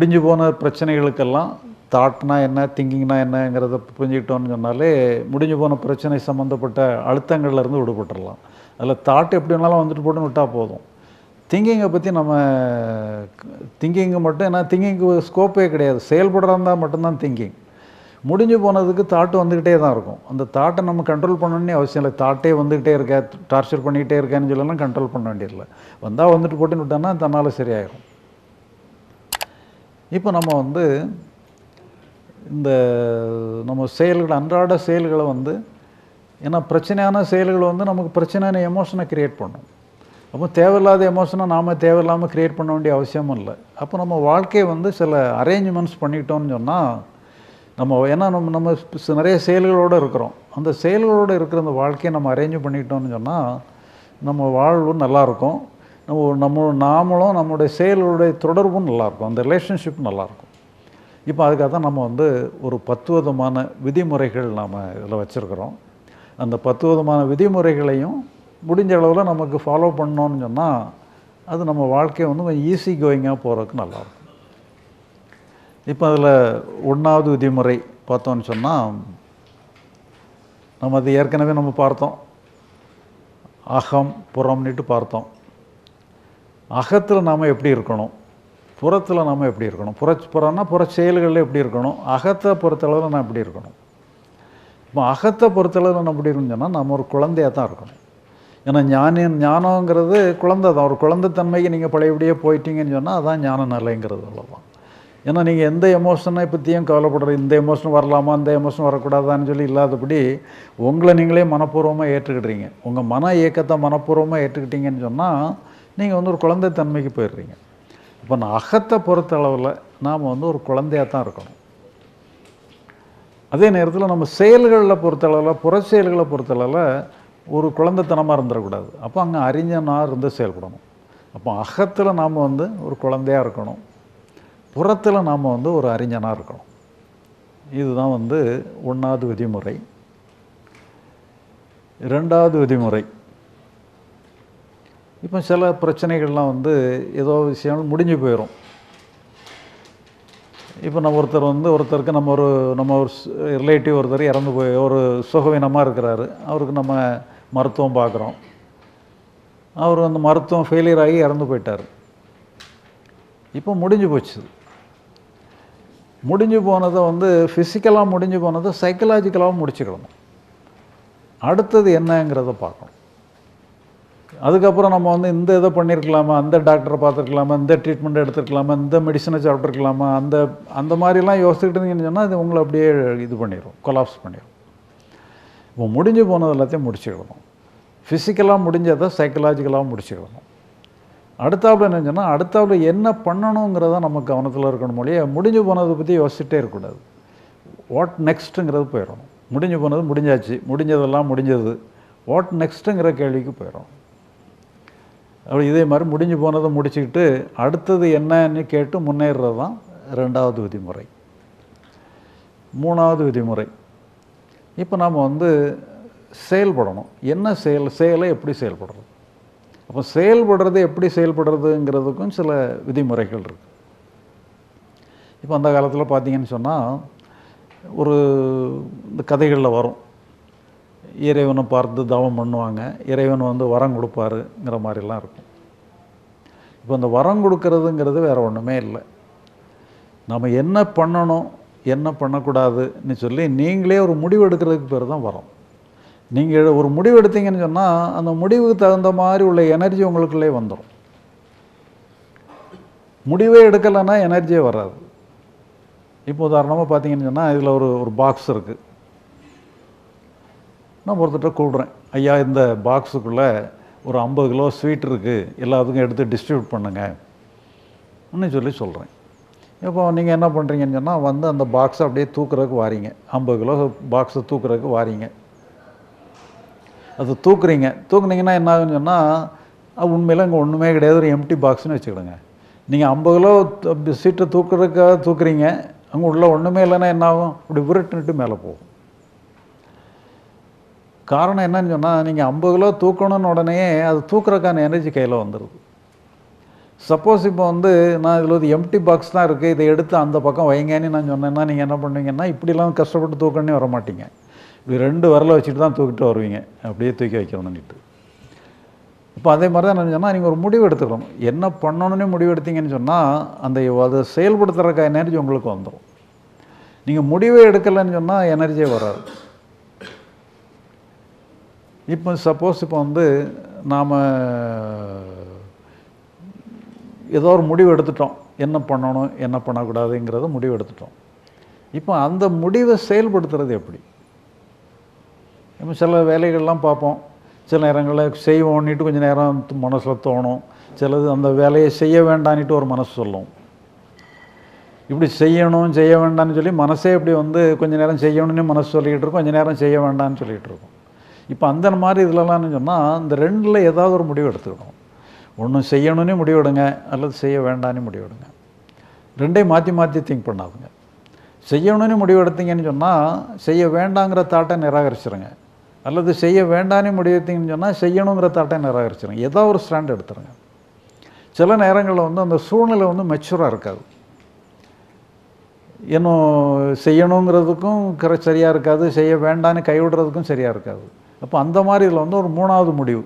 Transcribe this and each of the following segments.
முடிஞ்சு போன பிரச்சனைகளுக்கெல்லாம் தாட்னா என்ன திங்கிங்னா என்னங்கிறத புரிஞ்சுக்கிட்டோன்னு சொன்னாலே முடிஞ்சு போன பிரச்சனை சம்மந்தப்பட்ட அழுத்தங்கள்லேருந்து விடுபட்டுடலாம். அதில் தாட் எப்படி வேணாலும் வந்துட்டு போட்டு விட்டால் போதும். திங்கிங்கை பற்றி நம்ம திங்கிங்கு மட்டும் ஏன்னா திங்கிங்க்கு ஸ்கோப்பே கிடையாது. செயல்படுறதா மட்டும்தான் திங்கிங். முடிஞ்சு போனதுக்கு தாட்டு வந்துக்கிட்டே தான் இருக்கும். அந்த தாட்டை நம்ம கண்ட்ரோல் பண்ணணும்னே அவசியம் இல்லை. தாட்டே வந்துக்கிட்டே இருக்க டார்ச்சர் பண்ணிக்கிட்டே இருக்கேன்னு சொல்லலாம் கண்ட்ரோல் பண்ண வேண்டியதில்லை. வந்தால் வந்துட்டு போட்டுன்னு விட்டோன்னா தன்னால் சரியாயிடும் இப்போ நம்ம வந்து இந்த நம்ம செயல்கள் அன்றாட செயல்களை வந்து ஏன்னா பிரச்சனையான செயல்கள் வந்து நமக்கு பிரச்சனையான எமோஷனை க்ரியேட் பண்ணும். அப்போ தேவையில்லாத எமோஷனை நாம் தேவையில்லாமல் க்ரியேட் பண்ண வேண்டிய அவசியமும் இல்லை. அப்போ நம்ம வாழ்க்கையை வந்து சில அரேஞ்ச்மெண்ட்ஸ் பண்ணிக்கிட்டோன்னு சொன்னால் நம்ம ஏன்னா நம்ம நம்ம நிறைய செயல்களோடு இருக்கிறோம். அந்த செயல்களோடு இருக்கிற அந்த வாழ்க்கையை நம்ம அரேஞ்ச் பண்ணிக்கிட்டோன்னு சொன்னால் நம்ம வாழ்வு நல்லாயிருக்கும் நம்ம நம்ம நாமளும் நம்மளுடைய செயல்களுடைய தொடர்பும் நல்லாயிருக்கும். அந்த ரிலேஷன்ஷிப் நல்லாயிருக்கும். இப்போ அதுக்காக தான் நம்ம வந்து ஒரு பத்து விதமான விதிமுறைகள் நாம் இதில் வச்சுருக்கிறோம். அந்த பத்து விதமான விதிமுறைகளையும் முடிஞ்ச அளவில் நமக்கு ஃபாலோ பண்ணோன்னு சொன்னால் அது நம்ம வாழ்க்கையை வந்து கொஞ்சம் ஈஸி கோயிங்காக போகிறதுக்கு நல்லாயிருக்கும். இப்போ அதில் ஒன்றாவது விதிமுறை பார்த்தோன்னு சொன்னால் நம்ம அது ஏற்கனவே நம்ம பார்த்தோம். அகம் புறம்னுட்டு பார்த்தோம். அகத்தில் நாம் எப்படி இருக்கணும்? புறத்தில் நாம் எப்படி இருக்கணும்? புற புறம்னா புற செயல்களில் எப்படி இருக்கணும்? அகத்தை பொறுத்தளவில் நான் எப்படி இருக்கணும்? இப்போ அகத்தை பொறுத்தளவில் நான் எப்படி இருக்கணும்னு சொன்னால் நம்ம ஒரு குழந்தையாக தான் இருக்கணும். ஏன்னா ஞானி ஞானங்கிறது குழந்தை தான். ஒரு குழந்தைத்தன்மைக்கு நீங்கள் பழையபடியே போயிட்டீங்கன்னு சொன்னால் அதான் ஞான நிலைங்கிறது அவ்வளோதான் ஏன்னா நீங்கள் எந்த எமோஷனை பற்றியும் கவலைப்படுற இந்த எமோஷன் வரலாமா இந்த எமோஷன் வரக்கூடாதான்னு சொல்லி இல்லாதபடி உங்களை நீங்களே மனப்பூர்வமாக ஏற்றுக்கிடுறீங்க. உங்கள் மன இயக்கத்தை மனப்பூர்வமாக ஏற்றுக்கிட்டீங்கன்னு சொன்னால் நீங்கள் வந்து ஒரு குழந்தை தன்மைக்கு போயிடுறீங்க. இப்போ நான் அகத்தை பொறுத்த அளவில் நாம் வந்து ஒரு குழந்தையாக தான் இருக்கணும். அதே நேரத்தில் நம்ம செயல்களில் பொறுத்தளவில் புற செயல்களை பொறுத்தளவில் ஒரு குழந்தைத்தனமாக இருந்துடக்கூடாது. அப்போ அங்கே அறிஞனாக இருந்து செயல்படணும். அப்போ அகத்தில் நாம் வந்து ஒரு குழந்தையாக இருக்கணும். புறத்தில் நாம் வந்து ஒரு அறிஞனாக இருக்கணும். இதுதான் வந்து ஒன்றாவது விதிமுறை. ரெண்டாவது விதிமுறை. இப்போ சில பிரச்சனைகள்லாம் வந்து ஏதோ விஷயங்கள் முடிஞ்சு போயிடும் இப்போ நம்ம ஒருத்தர் வந்து ஒருத்தருக்கு நம்ம ஒரு நம்ம ஒரு ரிலேட்டிவ் ஒருத்தர் இறந்து போய் ஒரு சுகவீனமாக இருக்கிறாரு. அவருக்கு நம்ம மருத்துவம் பார்க்குறோம். அவர் அந்த மருத்துவம் ஃபெயிலியர் ஆகி இறந்து போயிட்டார். இப்போ முடிஞ்சு போச்சு. முடிஞ்சு போனதை வந்து ஃபிசிக்கலாக முடிஞ்சு போனதை சைக்கலாஜிக்கலாகவும் முடிச்சுக்கணும். அடுத்தது என்னங்கிறத பார்க்கணும். அதுக்கப்புறம் நம்ம வந்து இந்த இதை பண்ணியிருக்கலாமா அந்த டாக்டரை பார்த்துருக்கலாமா இந்த ட்ரீட்மெண்ட் எடுத்துருக்கலாமா இந்த மெடிசனை சாப்பிட்ருக்கலாமா அந்த அந்த மாதிரிலாம் யோசிச்சுட்டு இருந்தீங்கன்னு சொன்னால் அது உங்களை அப்படியே இது பண்ணிடும் கொலாப்ஸ் பண்ணிடும் இப்போ முடிஞ்சு போனது எல்லாத்தையும் முடிச்சுக்கிடணும். ஃபிசிக்கலாக முடிஞ்சதை சைக்கலாஜிக்கலாக முடிச்சுக்கிடணும். அடுத்தாப்புல என்ன சொன்னால் அடுத்தாப்புல என்ன பண்ணணுங்கிறத நம்ம கவனத்தில் இருக்கணும் மொழியே முடிஞ்சு போனதை பற்றி யோசிச்சுட்டே இருக்கக்கூடாது. வாட் நெக்ஸ்ட்டுங்கிறது போயிடணும். முடிஞ்சு போனது முடிஞ்சாச்சு முடிஞ்சதெல்லாம் முடிஞ்சது. வாட் நெக்ஸ்ட்டுங்கிற கேள்விக்கு போயிடும் அப்படி இதே மாதிரி முடிஞ்சு போனதை முடிச்சுக்கிட்டு அடுத்தது என்னன்னு கேட்டு முன்னேறுறது தான் ரெண்டாவது விதிமுறை. மூணாவது விதிமுறை. இப்போ நாம் வந்து செயல்படணும். என்ன செயல் செயலை எப்படி செயல்படுறது? அப்போ செயல்படுறது எப்படி செயல்படுறதுங்கிறதுக்கும் சில விதிமுறைகள் இருக்குது இப்போ அந்த காலத்தில் பார்த்தீங்கன்னு சொன்னால் ஒரு இந்த கதைகளில் வரும். இறைவனை பார்த்து தவம் பண்ணுவாங்க. இறைவன் வந்து வரம் கொடுப்பாருங்கிற மாதிரிலாம் இருக்கும். இப்போ இந்த வரம் கொடுக்கறதுங்கிறது வேறு ஒன்றுமே இல்லை. நம்ம என்ன பண்ணணும் என்ன பண்ணக்கூடாதுன்னு சொல்லி நீங்களே ஒரு முடிவு எடுக்கிறதுக்கு பேர் தான் வரம். நீங்கள் ஒரு முடிவு எடுத்தீங்கன்னு சொன்னால் அந்த முடிவுக்கு தகுந்த மாதிரி உள்ள எனர்ஜி உங்களுக்குள்ளே வந்துடும் முடிவே எடுக்கலைன்னா எனர்ஜியே வராது. இப்போ உதாரணமாக பார்த்தீங்கன்னு சொன்னால் இதில் ஒரு ஒரு பாக்ஸ் இருக்குது நான் ஒருத்தர்கிட்ட கூப்பிட்றேன் ஐயா இந்த பாக்ஸுக்குள்ளே ஒரு ஐம்பது கிலோ ஸ்வீட் இருக்குது எல்லாத்துக்கும் எடுத்து டிஸ்ட்ரிபியூட் பண்ணுங்க. ன்னு சொல்லி சொல்கிறேன் இப்போ நீங்கள் என்ன பண்ணுறீங்கன்னு சொன்னால் வந்து அந்த பாக்ஸை அப்படியே தூக்குறதுக்கு வாரீங்க. ஐம்பது கிலோ பாக்ஸை தூக்குறதுக்கு வாரீங்க. அது தூக்குறீங்க. தூக்குனீங்கன்னா என்ன ஆகுன்னு சொன்னால் உண்மையில் இங்கே ஒன்றுமே கிடையாது ஒரு எம்டி பாக்ஸ்னு வச்சுக்கிடுங்க. நீங்கள் ஐம்பது கிலோ சீட்டை தூக்குறதுக்காக தூக்குறீங்க அங்கே உள்ள ஒன்றுமே இல்லைன்னா என்ன ஆகும்? அப்படி உருட்டுன்ட்டு மேலே போகும். காரணம் என்னன்னு சொன்னால் நீங்கள் ஐம்பது கிலோ தூக்கணும்னு உடனே அது தூக்குறதுக்கான எனர்ஜி கையில் வந்துடுது சப்போஸ் இப்போ வந்து நான் இதில் ஒரு எம்டி பாக்ஸ் தான் இருக்குது இதை எடுத்து அந்த பக்கம் வைங்கன்னு நான் சொன்னேன்னா நீங்கள் என்ன பண்ணுவீங்கன்னா இப்படிலாம் கஷ்டப்பட்டு தூக்கணுன்னே வர மாட்டீங்க. இப்படி ரெண்டு வரல வச்சுட்டு தான் தூக்கிட்டு வருவீங்க. அப்படியே தூக்கி வைக்கணும்னுட்டு இப்போ அதே மாதிரி தான் நான் சொன்னால் நீங்கள் ஒரு முடிவு எடுத்துக்கணும். என்ன பண்ணணும்னே முடிவு எடுத்தீங்கன்னு சொன்னால் அந்த அதை செயல்படுத்துறதுக்கு எனர்ஜி உங்களுக்கு வந்துடும் நீங்கள் முடிவே எடுக்கலைன்னு சொன்னால் எனர்ஜியே வராது. இப்போ சப்போஸ் இப்போ வந்து நாம் ஏதோ ஒரு முடிவு எடுத்துட்டோம். என்ன பண்ணணும் என்ன பண்ணக்கூடாதுங்கிறத முடிவு எடுத்துட்டோம். இப்போ அந்த முடிவை செயல்படுத்துறது எப்படி? நம்ம சில வேலைகள்லாம் பார்ப்போம். சில நேரங்களில் செய்வோன்னிட்டு கொஞ்சம் நேரம் மனசில் தோணும். சிலது அந்த வேலையை செய்ய வேண்டான்னுட்டு ஒரு மனசு சொல்லும். இப்படி செய்யணும் செய்ய வேண்டாம்னு சொல்லி மனசே இப்படி வந்து கொஞ்ச நேரம் செய்யணும்னு மனசு சொல்லிக்கிட்டு இருக்கும். கொஞ்ச நேரம் செய்ய வேண்டாம்னு சொல்லிகிட்டு இருக்கும். இப்போ அந்த மாதிரி இதிலலாம்னு சொன்னால் இந்த ரெண்டில் ஏதாவது ஒரு முடிவு எடுத்துக்கணும். ஒன்று செய்யணும்னே முடிவெடுங்க அல்லது செய்ய வேண்டான்னு முடிவெடுங்க. ரெண்டையும் மாற்றி மாற்றி திங்க் பண்ணாதுங்க. செய்யணும்னு முடிவு எடுத்தீங்கன்னு சொன்னால் செய்ய வேண்டாங்கிற தாட்டை நிராகரிச்சிருங்க. அல்லது செய்ய வேண்டான்னு முடிவு எடுத்தீங்கன்னு சொன்னால் செய்யணுங்கிற தாட்டை நிராகரிச்சிருங்க. ஏதோ ஒரு ஸ்டாண்ட் எடுத்துருங்க. சில நேரங்களில் வந்து அந்த சூழ்நிலை வந்து மெச்சூராக இருக்காது. இன்னும் செய்யணுங்கிறதுக்கும் கர சரியாக இருக்காது செய்ய வேண்டான்னு கைவிடுறதுக்கும் சரியாக இருக்காது. அப்போ அந்த மாதிரி இதில் வந்து ஒரு மூணாவது முடிவு.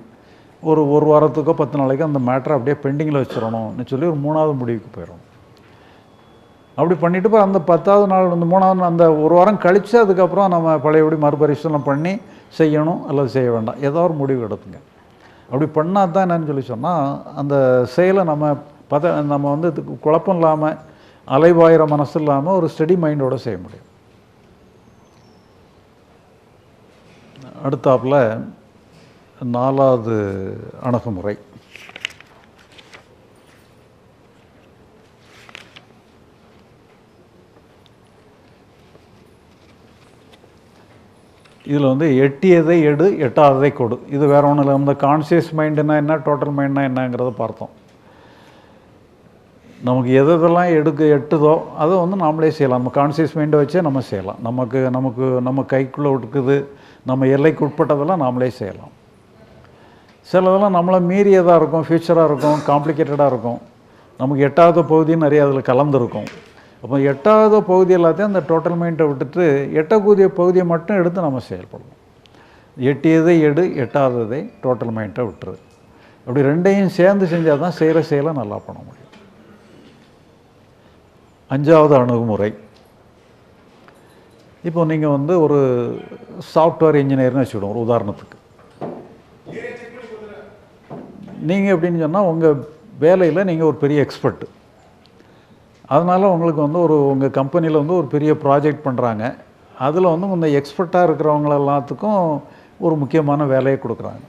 ஒரு ஒரு வாரத்துக்கோ பத்து நாளைக்கோ அந்த மேட்டரை அப்படியே பெண்டிங்கில் வச்சிடணும்னு சொல்லி ஒரு மூணாவது முடிவுக்கு போயிடும். அப்படி பண்ணிவிட்டு இப்போ அந்த பத்தாவது நாள் அந்த மூணாவது நாள் அந்த ஒரு வாரம் கழித்து அதுக்கப்புறம் நம்ம பழையபடி மறுபரிசீலனை பண்ணி செய்யணும் அல்லது செய்ய வேண்டாம். ஏதோ ஒரு முடிவு எடுத்துங்க. அப்படி பண்ணால் தான் என்னன்னு சொல்லி சொன்னால் அந்த செயலை நம்ம பத நம்ம வந்து இதுக்கு குழப்பம் இல்லாமல் அலைவாயிற மனசு இல்லாமல் ஒரு ஸ்டடி மைண்டோட செய்ய முடியும். அடுத்தாப்புல நாலாவது அணுகுமுறை. இதில் வந்து எட்டியதை எடு எட்டாததை கொடு. இது வேற ஒன்றும் இல்லை. இந்த கான்சியஸ் மைண்டுனா என்ன டோட்டல் மைண்ட்னா என்னங்கிறத பார்த்தோம். நமக்கு எது எதெல்லாம் எடுக்க எட்டுதோ அதை வந்து நாமளே செய்யலாம். நம்ம கான்சியஸ் மைண்டை வச்சே நம்ம செய்யலாம். நமக்கு நமக்கு நம்ம கைக்குள்ளே இருக்குது நம்ம எல்லைக்கு உட்பட்டதெல்லாம் நாமளே செய்யலாம். சிலதெல்லாம் நம்மளை மீறியதாக இருக்கும் ஃபியூச்சராக இருக்கும் காம்ப்ளிகேட்டடாக இருக்கும். நமக்கு எட்டாவது பகுதி நிறைய அதில் கலந்துருக்கும். அப்போ எட்டாவது பகுதி எல்லாத்தையும் அந்த டோட்டல் மைண்டை விட்டுட்டு எட்டக்கூடிய பகுதியை மட்டும் எடுத்து நம்ம செயல்படணும். எட்டியதை எடு எட்டாததை டோட்டல் மைண்டை விட்டுரு. அப்படி ரெண்டையும் சேர்ந்து செஞ்சால் தான் செய்கிற செயலை நல்லா பண்ண முடியும். அஞ்சாவது அணுகுமுறை. இப்போ நீங்கள் வந்து ஒரு சாஃப்ட்வேர் இன்ஜினியர்னு வச்சுக்கிடுவோம் ஒரு உதாரணத்துக்கு. நீங்கள் எப்படின்னு சொன்னால் உங்கள் வேலையில் நீங்கள் ஒரு பெரிய எக்ஸ்பர்ட்டு அதனால் உங்களுக்கு வந்து ஒரு உங்கள் கம்பெனியில் வந்து ஒரு பெரிய ப்ராஜெக்ட் பண்ணுறாங்க அதில் வந்து இந்த எக்ஸ்பர்ட்டாக இருக்கிறவங்கள எல்லாத்துக்கும் ஒரு முக்கியமான வேலையை கொடுக்குறாங்க.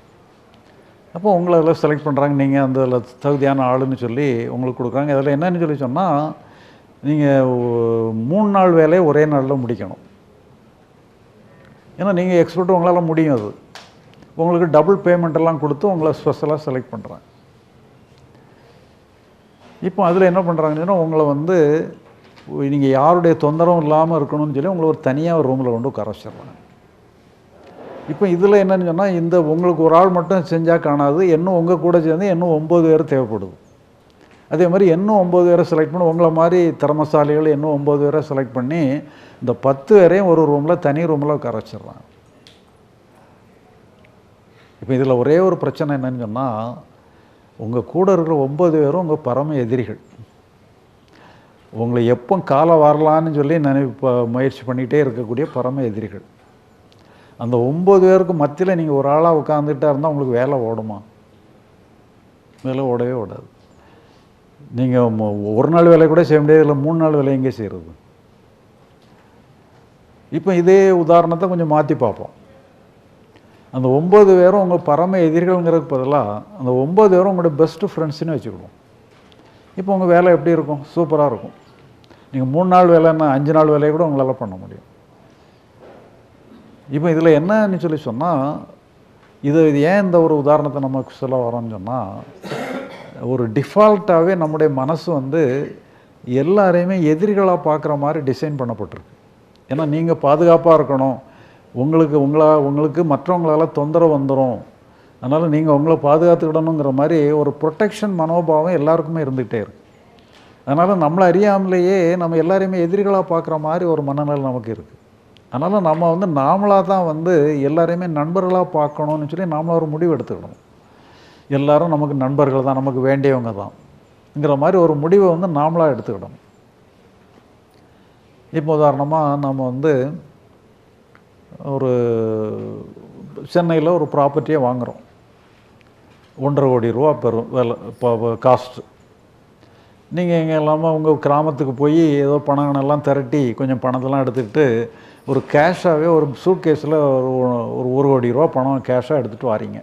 அப்போ உங்களை அதில் செலக்ட் பண்ணுறாங்க நீங்கள் அந்த தகுதியான ஆளுன்னு சொல்லி உங்களுக்கு கொடுக்குறாங்க. அதில் என்னன்னு சொல்லி சொன்னால் நீங்கள் மூணு நாள் வேலையை ஒரே நாளில் முடிக்கணும். ஏன்னா நீங்கள் எக்ஸ்பர்ட் உங்களால் முடியும் அது. உங்களுக்கு டபுள் பேமெண்ட் எல்லாம் கொடுத்து உங்களை ஸ்பெஷலாக செலக்ட் பண்ணுறாங்க இப்போ அதில் என்ன பண்ணுறாங்கன்னு சொன்னால் உங்களை வந்து நீங்கள் யாருடைய தொந்தரவும் இல்லாமல் இருக்கணும்னு சொல்லி உங்களை ஒரு தனியாக ஒரு ரூமில் கொண்டு உட்கார வச்சிடுறாங்க. இப்போ இதில் என்னென்னு சொன்னால் இந்த உங்களுக்கு ஒரு ஆள் மட்டும் செஞ்சால் காணாது இன்னும் உங்கள் கூட சேர்ந்து இன்னும் ஒம்பது பேர் தேவைப்படுது. அதே மாதிரி இன்னும் ஒம்பது பேரை செலக்ட் பண்ணி உங்களை மாதிரி திறமசாலிகள் இன்னும் ஒம்பது பேரை செலக்ட் பண்ணி இந்த பத்து பேரையும் ஒரு ரூமில் தனி ரூமில் உட்கார இப்போ இதில் ஒரே ஒரு பிரச்சனை என்னன்னு சொன்னால் உங்கள் கூட இருக்கிற ஒம்பது பேரும் உங்கள் பரம எதிரிகள். உங்களை எப்போ காலம் வரலான்னு சொல்லி நினைவு முயற்சி பண்ணிகிட்டே இருக்கக்கூடிய பரம எதிரிகள். அந்த ஒம்பது பேருக்கு மத்தியில் நீங்கள் ஒரு ஆளாக உட்காந்துட்டா இருந்தால் உங்களுக்கு வேலை ஓடுமா? வேலை ஓடவே ஓடாது. நீங்கள் ஒரு நாள் வேலை கூட செய்ய முடியாது இல்லை மூணு நாள் வேலை எங்கே செய்கிறது இப்போ இதே உதாரணத்தை கொஞ்சம் மாற்றி பார்ப்போம். அந்த ஒம்பது பேரும் உங்கள் பரம எதிரிகள்ங்கிறதுக்கு பதிலாக அந்த ஒம்பது பேரும் உங்களோட பெஸ்ட்டு ஃப்ரெண்ட்ஸுன்னு வச்சுக்கிடுவோம். இப்போ உங்கள் வேலை எப்படி இருக்கும்? சூப்பராக இருக்கும். நீங்கள் மூணு நாள் வேலைன்னா அஞ்சு நாள் வேலையை கூட உங்களால் பண்ண முடியும். இப்போ இதில் என்னன்னு சொல்லி சொன்னால் இது இது ஏன் இந்த ஒரு உதாரணத்தை நமக்கு சொல்ல வரோம்னு சொன்னால் ஒரு டிஃபால்ட்டாகவே நம்முடைய மனசு வந்து எல்லாரையுமே எதிரிகளாக பார்க்குற மாதிரி டிசைன் பண்ணப்பட்டிருக்கு. ஏன்னா நீங்கள் பாதுகாப்பாக இருக்கணும். உங்களுக்கு உங்களா உங்களுக்கு மற்றவங்களால தொந்தரவு வந்துடும் அதனால் நீங்கள் உங்களை பாதுகாத்துக்கிடணுங்கிற மாதிரி ஒரு ப்ரொட்டெக்ஷன் மனோபாவம் எல்லாருக்குமே இருந்துகிட்டே இருக்குது அதனால் நம்மளை அறியாமலேயே நம்ம எல்லாரையுமே எதிரிகளாக பார்க்குற மாதிரி ஒரு மனநிலை நமக்கு இருக்குது அதனால் நம்ம வந்து நாமளாக தான் வந்து எல்லாரையுமே நண்பர்களாக பார்க்கணும்னு சொல்லி நாமளாக ஒரு முடிவு எடுத்துக்கணும் எல்லாரும் நமக்கு நண்பர்கள் தான் நமக்கு வேண்டியவங்க தான்ங்கிற மாதிரி ஒரு முடிவை வந்து நாமளாக எடுத்துக்கிடணும். இப்போ உதாரணமாக நம்ம வந்து ஒரு சென்னையில் ஒரு ப்ராப்பர்ட்டியை வாங்குகிறோம் ஒன்றரை கோடி ரூபா பெறும் விலை இப்போ காஸ்ட்டு நீங்கள் இங்கே இல்லாமல் உங்கள் கிராமத்துக்கு போய் ஏதோ பணம் எல்லாம் திரட்டி கொஞ்சம் பணத்தெல்லாம் எடுத்துக்கிட்டு ஒரு கேஷாகவே ஒரு சூட் கேஸில் ஒரு ஒரு ஒரு கோடி ரூபா பணம் கேஷாக எடுத்துகிட்டு வாரீங்க.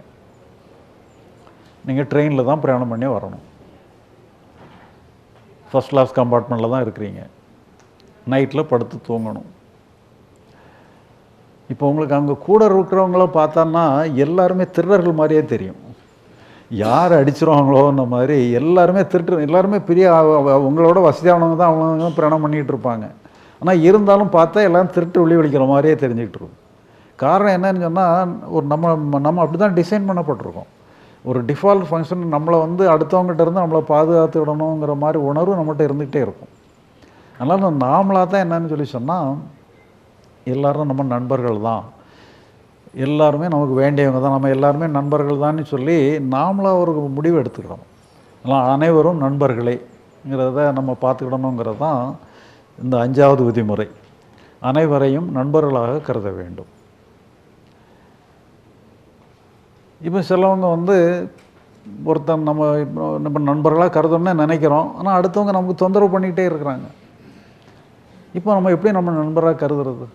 நீங்கள் ட்ரெயினில் தான் பிரயாணம் பண்ணி வரணும். ஃபஸ்ட் கிளாஸ் கம்பார்ட்மெண்ட்டில் தான் இருக்கிறீங்க. நைட்டில் படுத்து தூங்கணும். இப்போ உங்களுக்கு அங்கே கூட இருக்கிறவங்கள பார்த்தோன்னா எல்லாருமே திருடர்கள் மாதிரியே தெரியும். யார் அடிச்சிருவாங்களோன்ற மாதிரி எல்லாருமே திருட்டு எல்லாருமே பெரிய உங்களோட வசதியானவங்க தான் அவங்க பிரயாணம் பண்ணிகிட்டு இருப்பாங்க. ஆனால் இருந்தாலும் பார்த்தா எல்லாம் திருட்டு ஒளி வலிக்கிற மாதிரியே தெரிஞ்சுக்கிட்டு இருக்கும். காரணம் என்னன்னு சொன்னால் ஒரு நம்ம நம்ம அப்படி தான் டிசைன் பண்ணப்பட்டிருக்கோம். ஒரு டிஃபால்ட் ஃபங்க்ஷன் நம்மளை வந்து அடுத்தவங்ககிட்ட இருந்து நம்மளை பாதுகாத்துக்கிடணுங்கிற மாதிரி உணர்வு நம்மகிட்ட இருந்துகிட்டே இருக்கும். அதனால் நாமளாக தான் என்னன்னு சொல்லி சொன்னால் எல்லோரும் நம்ம நண்பர்கள் தான். எல்லாருமே நமக்கு வேண்டியவங்க தான். நம்ம எல்லாருமே நண்பர்கள் தான்னு சொல்லி நாமளாக ஒரு முடிவு எடுத்துக்கிறோம். அதனால் அனைவரும் நண்பர்களேங்கிறத நம்ம பார்த்துக்கிடணுங்கிறது தான் இந்த அஞ்சாவது விதிமுறை. அனைவரையும் நண்பர்களாக கருத வேண்டும். இப்போ சிலவங்க வந்து ஒருத்தன் நம்ம இப்போ நம்ம நண்பர்களாக கருதணும்னு நினைக்கிறோம். ஆனால் அடுத்தவங்க நமக்கு தொந்தரவு பண்ணிக்கிட்டே இருக்கிறாங்க. இப்போ நம்ம எப்படி நம்ம நண்பராக கருதுறது?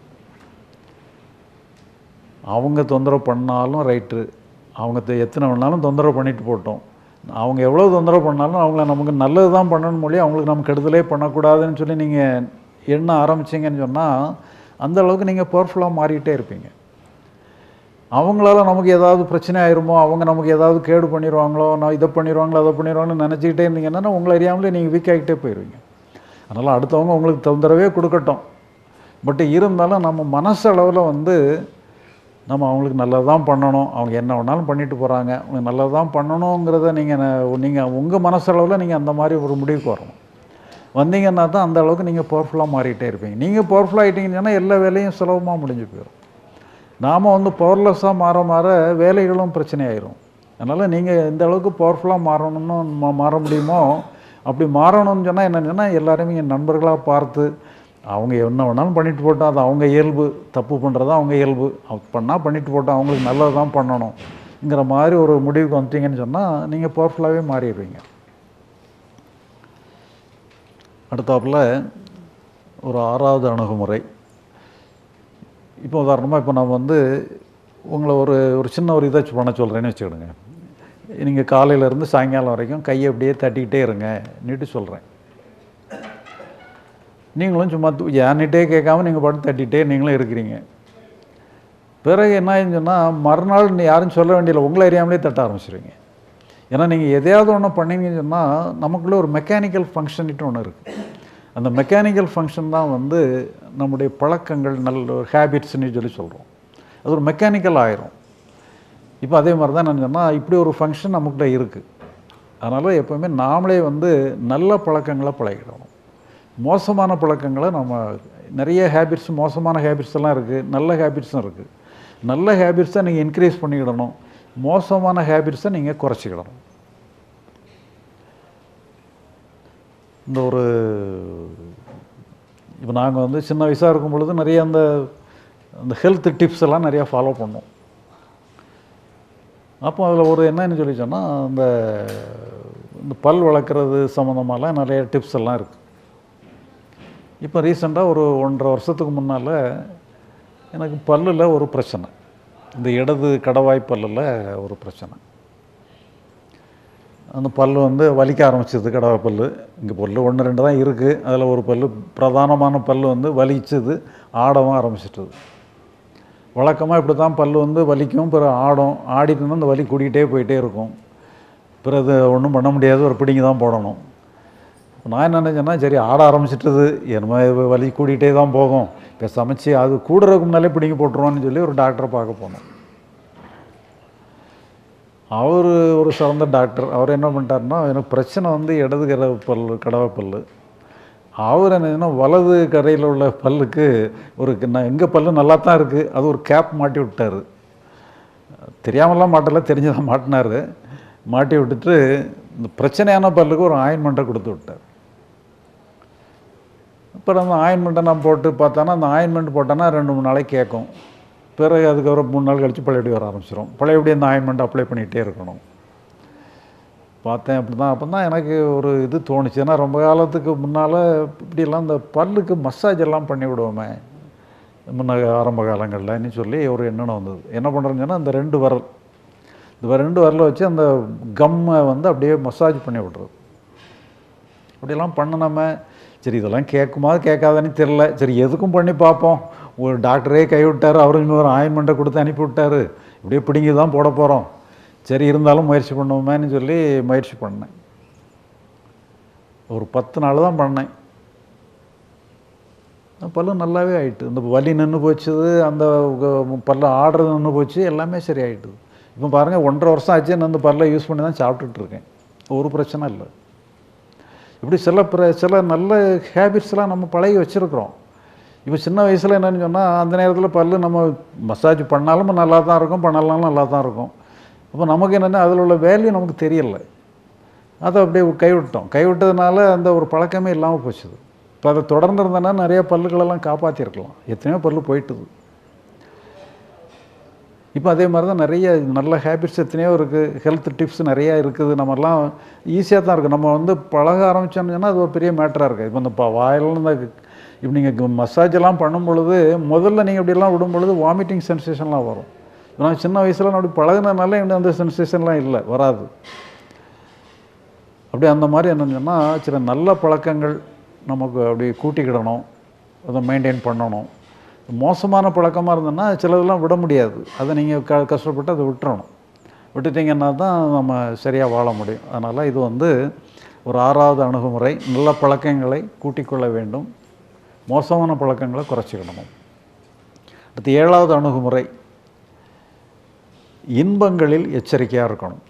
அவங்க தொந்தரவு பண்ணாலும் ரைட்டு. அவங்க எத்தனை வேணாலும் தொந்தரவு பண்ணிட்டு போட்டோம். அவங்க எவ்வளோ தொந்தரவு பண்ணாலும் அவங்கள நமக்கு நல்லது தான் பண்ணணும் மொழி அவங்களுக்கு நம்ம கெடுதலே பண்ணக்கூடாதுன்னு சொல்லி நீங்கள் எண்ண ஆரம்பிச்சீங்கன்னு சொன்னால் அந்த அளவுக்கு நீங்கள் பவர்ஃபுல்லாக மாறிக்கிட்டே இருப்பீங்க. அவங்களால நமக்கு ஏதாவது பிரச்சனை ஆயிருமோ அவங்க நமக்கு ஏதாவது கேடு பண்ணிடுவாங்களோ நான் இதை பண்ணிடுவாங்களோ அதை பண்ணிடுவாங்களோ நினச்சிக்கிட்டே இருந்தீங்கன்னா உங்களை அறியாமலே நீங்கள் வீக் ஆகிட்டே போயிடுவீங்க அதனால் அடுத்தவங்க உங்களுக்கு தொந்தரவே கொடுக்கட்டும். பட் இருந்தாலும் நம்ம மனசளவில் வந்து நம்ம அவங்களுக்கு நல்லது தான் பண்ணணும். அவங்க என்ன வேணாலும் பண்ணிட்டு போகிறாங்க அவங்க நல்லது தான் பண்ணணுங்கிறத நீங்கள் நீங்கள் உங்கள் மனசளவில் நீங்கள் அந்த மாதிரி ஒரு முடிவுக்கு வரணும். வந்தீங்கன்னா தான் அந்த அளவுக்கு நீங்கள் பவர்ஃபுல்லாக மாறிட்டே இருப்பீங்க. நீங்கள் பவர்ஃபுல்லாக ஆகிட்டீங்கன்னா எல்லா வேலையும் சுலபமாக முடிஞ்சு போயிடும் நாம் வந்து பவர்லெஸ்ஸாக மாற மாற வேலைகளும் பிரச்சனையாயிரும். அதனால் நீங்கள் எந்த அளவுக்கு பவர்ஃபுல்லாக மாறணும்னு மா- மாற முடியுமோ அப்படி மாறணும்னு சொன்னால் என்னென்னா எல்லாருமே என் நண்பர்களாக பார்த்து அவங்க என்ன வேணாலும் பண்ணிட்டு போட்டோம் அது அவங்க இயல்பு தப்பு பண்ணுறது அவங்க இயல்பு. பண்ணால் பண்ணிட்டு போட்டோம் அவங்களுக்கு நல்லது தான் பண்ணணுங்கிற மாதிரி ஒரு முடிவுக்கு வந்துட்டீங்கன்னு சொன்னால் நீங்கள் பவர்ஃபுல்லாகவே மாறிடுவீங்க. அடுத்தாப்புல ஒரு ஆறாவது அணுகுமுறை. இப்போ உதாரணமாக இப்போ நான் வந்து உங்களை ஒரு ஒரு சின்ன ஒரு இதை பண்ண சொல்கிறேன்னு வச்சுக்கிடுங்க. நீங்கள் காலையிலேருந்து சாயங்காலம் வரைக்கும் கையை அப்படியே தட்டிக்கிட்டே இருங்க நீட்டு சொல்கிறேன் நீங்களும் சும்மா து- கேட்காம நீங்கள் படம் தட்டிகிட்டே நீங்களும் இருக்கிறீங்க. பிறகு என்ன ஆயிடுச்சுன்னு சொன்னால் மறுநாள் யாரும் சொல்ல வேண்டியதில்லை உங்களை அறியாமலே தட்ட ஆரம்பிச்சிருவீங்க. ஏன்னா நீங்கள் எதையாவது ஒன்று பண்ணீங்கன்னு சொன்னால் நமக்குள்ளே ஒரு மெக்கானிக்கல் ஃபங்க்ஷன்ட்டு ஒன்று இருக்குது அந்த மெக்கானிக்கல் ஃபங்க்ஷன் தான் வந்து நம்முடைய பழக்கங்கள் நல்ல ஒரு ஹேபிட்ஸ்னு சொல்லி சொல்கிறோம் அது ஒரு மெக்கானிக்கல் ஆயிரும். இப்போ அதே மாதிரி தான் நான் சொன்னால் இப்படி ஒரு ஃபங்க்ஷன் நம்மக்கிட்ட இருக்குது அதனால் எப்போவுமே நாமளே வந்து நல்ல பழக்கங்களை பழகிடணும். மோசமான பழக்கங்களை நம்ம நிறைய ஹேபிட்ஸ் மோசமான ஹேபிட்ஸ் எல்லாம் இருக்குது நல்ல ஹேபிட்ஸும் இருக்குது நல்ல ஹேபிட்ஸை நீங்கள் இன்க்ரீஸ் பண்ணிக்கிடணும். மோசமான ஹேபிட்ஸை நீங்கள் குறைச்சிக்கிடணும். இந்த ஒரு இப்போ நாங்கள் வந்து சின்ன வயசாக இருக்கும் பொழுது நிறைய அந்த அந்த ஹெல்த் டிப்ஸ் எல்லாம் நிறையா ஃபாலோ பண்ணோம். அப்போ அதில் ஒரு என்னன்னு சொல்லி சொன்னால் அந்த இந்த பல் வளர்க்குறது சம்மந்தமாலாம் நிறைய டிப்ஸ் எல்லாம் இருக்குது இப்போ ரீசெண்டாக ஒரு ஒன்றரை வருஷத்துக்கு முன்னால் எனக்கு பல்லில் ஒரு பிரச்சனை. இந்த இடது கடவாய் பல்லில் ஒரு பிரச்சனை. அந்த பல் வந்து வலிக்க ஆரம்பிச்சது கடவை பல் இங்கே பல் ஒன்று ரெண்டு தான் இருக்குது அதில் ஒரு பல் பிரதானமான பல் வந்து வலிச்சது ஆடவும் ஆரம்பிச்சிட்டது. வழக்கமாக இப்படி தான் பல் வந்து வலிக்கும் பிறகு ஆடும். ஆடிட்டு அந்த வலி கூடிக்கிட்டே போயிட்டே இருக்கும். பிறகு ஒன்றும் பண்ண முடியாது ஒரு பிடிங்கி தான் போடணும். நான் என்ன நினச்சேன்னா சரி ஆட ஆரம்பிச்சிட்டது. என்னமோ வலி கூட்டிகிட்டே தான் போகும். இப்போ சமைச்சு அது கூடுறதுக்கு முன்னாலே பிடிங்கி போட்டுருவோன்னு சொல்லி ஒரு டாக்டரை பார்க்க போனோம். அவர் ஒரு சிறந்த டாக்டர். அவர் என்ன பண்ணிட்டாருன்னா எனக்கு பிரச்சனை வந்து இடது கரை பல்லு கடவை பல்லு. அவர் என்னன்னா வலது கரையில் உள்ள பல்லுக்கு ஒரு நான் எங்கள் பல்லு நல்லா தான் இருக்குது அது ஒரு கேப் மாட்டி விட்டார். தெரியாமலாம் மாட்டல தெரிஞ்சதான் மாட்டினார். மாட்டி விட்டுட்டு இந்த பிரச்சனையான பல்லுக்கு ஒரு ஆயின்மெண்ட்டை கொடுத்து விட்டார். அப்புறம் அந்த ஆயின்மெண்ட்டை நான் போட்டு பார்த்தோன்னா அந்த ஆயின்மெண்ட் போட்டோன்னா ரெண்டு மூணு நாளைக்கு கேட்கும். பிறகு அதுக்கப்புறம் மூணு நாள் கழித்து பழையபடி வர ஆரம்பிச்சிடும் பழையபடி அந்த ஆயின்மெண்ட் அப்ளை பண்ணிகிட்டே இருக்கணும். பார்த்தேன் அப்படி தான் அப்போ தான் எனக்கு ஒரு இது தோணுச்சு. ஏன்னா ரொம்ப காலத்துக்கு முன்னால் இப்படியெல்லாம் இந்த பல்லுக்கு மசாஜ் எல்லாம் பண்ணி விடுவோமே. முன்ன ஆரம்ப காலங்கள்லன்னு சொல்லி ஒரு எண்ணம் வந்தது. என்ன பண்ணுறேன்னு சொன்னால் அந்த ரெண்டு வரல். இந்த ரெண்டு வரலை வச்சு அந்த கம்மை வந்து அப்படியே மசாஜ் பண்ணி விட்றது. அப்படிலாம் பண்ணினோமே சரி இதெல்லாம் கேட்குமா கேட்காதான்னு தெரில சரி எதுக்கும் பண்ணி பார்ப்போம். ஒரு டாக்டரே கைவிட்டார் அவரும் ஒரு ஆயின்மெண்ட்டை கொடுத்து அனுப்பி விட்டார். இப்படியே பிடிங்கி தான் போட போகிறோம் சரி இருந்தாலும் முயற்சி பண்ணுவோமேன்னு சொல்லி முயற்சி பண்ணேன். ஒரு பத்து நாள் தான் பண்ணேன். பல்லு நல்லாவே ஆயிட்டு இந்த வலி நின்று போச்சுது அந்த பல்ல ஆடுறது நின்று போச்சு எல்லாமே சரி ஆயிட்டுது இப்போ பாருங்கள் ஒன்றரை வருஷம் ஆச்சு நான் அந்த பல்ல யூஸ் பண்ணி தான் சாப்பிட்டுட்டு இருக்கேன் ஒரு பிரச்சனை இல்லை. இப்படி சில பிர சில நல்ல ஹேபிட்ஸ்லாம் நம்ம பழகி வச்சுருக்குறோம். இப்போ சின்ன வயசில் என்னன்னு சொன்னால் அந்த நேரத்தில் பல்லு நம்ம மசாஜ் பண்ணாலும் நல்லா தான் இருக்கும் பண்ணலாம் நல்லா தான் இருக்கும். அப்போ நமக்கு என்னென்னா அதில் உள்ள வேல்யூ நமக்கு தெரியலை. அதை அப்படியே கைவிட்டோம். கைவிட்டதுனால அந்த ஒரு பழக்கமே இல்லாமல் போச்சுது. இப்போ அதை தொடர்ந்து இருந்தேன்னா நிறைய பல்லுகளெல்லாம் காப்பாற்றிருக்கலாம் எத்தனையோ பல்லு போயிட்டுது. இப்போ அதே மாதிரி தான் நிறைய நல்ல ஹேபிட்ஸ் எத்தனையோ இருக்குது ஹெல்த் டிப்ஸ் நிறையா இருக்குது. நம்மலாம் ஈஸியாக தான் இருக்குது நம்ம வந்து பழக ஆரம்பிச்சோம்னு சொன்னால் அது ஒரு பெரிய மேட்டராக இருக்குது இப்போ இந்த ப இந்த இப்போ நீங்கள் மசாஜ் எல்லாம் பண்ணும் பொழுது முதல்ல நீங்கள் இப்படிலாம் விடும் பொழுது வாமிட்டிங் சென்சேஷன்லாம் வரும். நான் சின்ன வயசில் நான் அப்படி பழகுனதுனால எனக்கு அந்த சென்சேஷன்லாம் இல்லை வராது. அப்படி அந்த மாதிரி என்னன்னு சில நல்ல பழக்கங்கள் நமக்கு அப்படி கூட்டிக்கிடணும் அதை மெயின்டைன் பண்ணணும். மோசமான பழக்கமாக இருந்ததுன்னா சிலதெல்லாம் விட முடியாது. அதை நீங்கள் க கஷ்டப்பட்டு அதை விட்டுறணும். விட்டுட்டிங்கன்னா தான் நம்ம சரியாக வாழ முடியும். அதனால் இது வந்து ஒரு ஆறாவது அணுகுமுறை. நல்ல பழக்கங்களை கூட்டிக்கொள்ள வேண்டும். மோசமான பழக்கங்களை குறைச்சிக்கணும்? அடுத்து ஏழாவது அணுகுமுறை. இன்பங்களில் எச்சரிக்கையாக இருக்கணும்.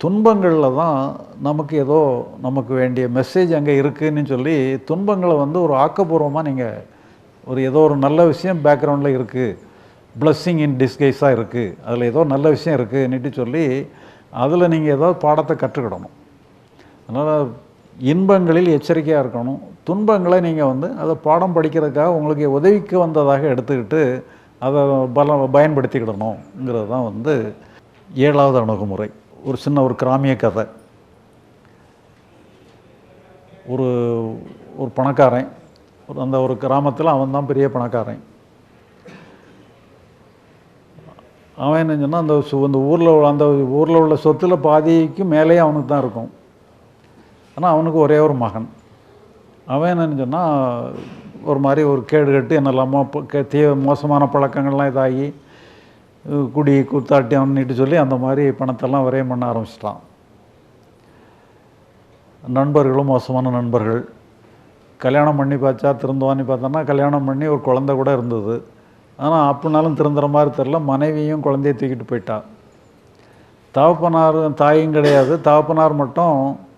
துன்பங்களில் தான் நமக்கு ஏதோ நமக்கு வேண்டிய மெசேஜ் அங்கே இருக்குதுன்னு சொல்லி துன்பங்களை வந்து ஒரு ஆக்கப்பூர்வமாக நீங்கள் ஒரு ஏதோ ஒரு நல்ல விஷயம் பேக்ரவுண்டில் இருக்குது பிளஸ்ஸிங் இன் டிஸ்கைஸாக இருக்குது அதில் ஏதோ நல்ல விஷயம் இருக்குன்னுட்டு சொல்லி அதில் நீங்கள் ஏதோ பாடத்தை கற்றுக்கிடணும். அதனால் இன்பங்களில் எச்சரிக்கையாக இருக்கணும். துன்பங்களை நீங்கள் வந்து அதை பாடம் படிக்கிறதுக்காக உங்களுக்கு உதவிக்கு வந்ததாக எடுத்துக்கிட்டு அதை பல பயன்படுத்திக்கிடணுங்கிறது தான் வந்து ஏழாவது அணுகுமுறை. ஒரு சின்ன ஒரு கிராமிய கதை. ஒரு ஒரு பணக்காரன். ஒரு அந்த ஒரு கிராமத்தில் அவன் தான் பெரிய பணக்காரன். அவன் என்ன சொன்னால் அந்த சு- அந்த ஊரில் அந்த ஊரில் உள்ள சொத்தில் பாதிக்கு மேலேயே அவனுக்கு தான் இருக்கும். ஆனால் அவனுக்கு ஒரே ஒரு மகன். அவன் என்னன்னு சொன்னால் ஒரு மாதிரி ஒரு கேடு கட்டு என்னெல்லாமோ கே- தீ மோசமான பழக்கங்கள்லாம் இதாகி குடி கூத்தாட்டி அவன்னிட்டு சொல்லி அந்த மாதிரி பணத்தெல்லாம் விரயம் பண்ண ஆரம்பிச்சிட்டான். நண்பர்களும் மோசமான நண்பர்கள். கல்யாணம் பண்ணி பார்த்தா திருந்துவான்னு பார்த்தோன்னா கல்யாணம் பண்ணி ஒரு குழந்தை கூட இருந்தது. ஆனால் அப்படினாலும் திருந்துற மாதிரி தெரில மனைவியும் குழந்தைய தூக்கிட்டு போயிட்டா. தகப்பனார் தாயும் கிடையாது. தகப்பனார் மட்டும்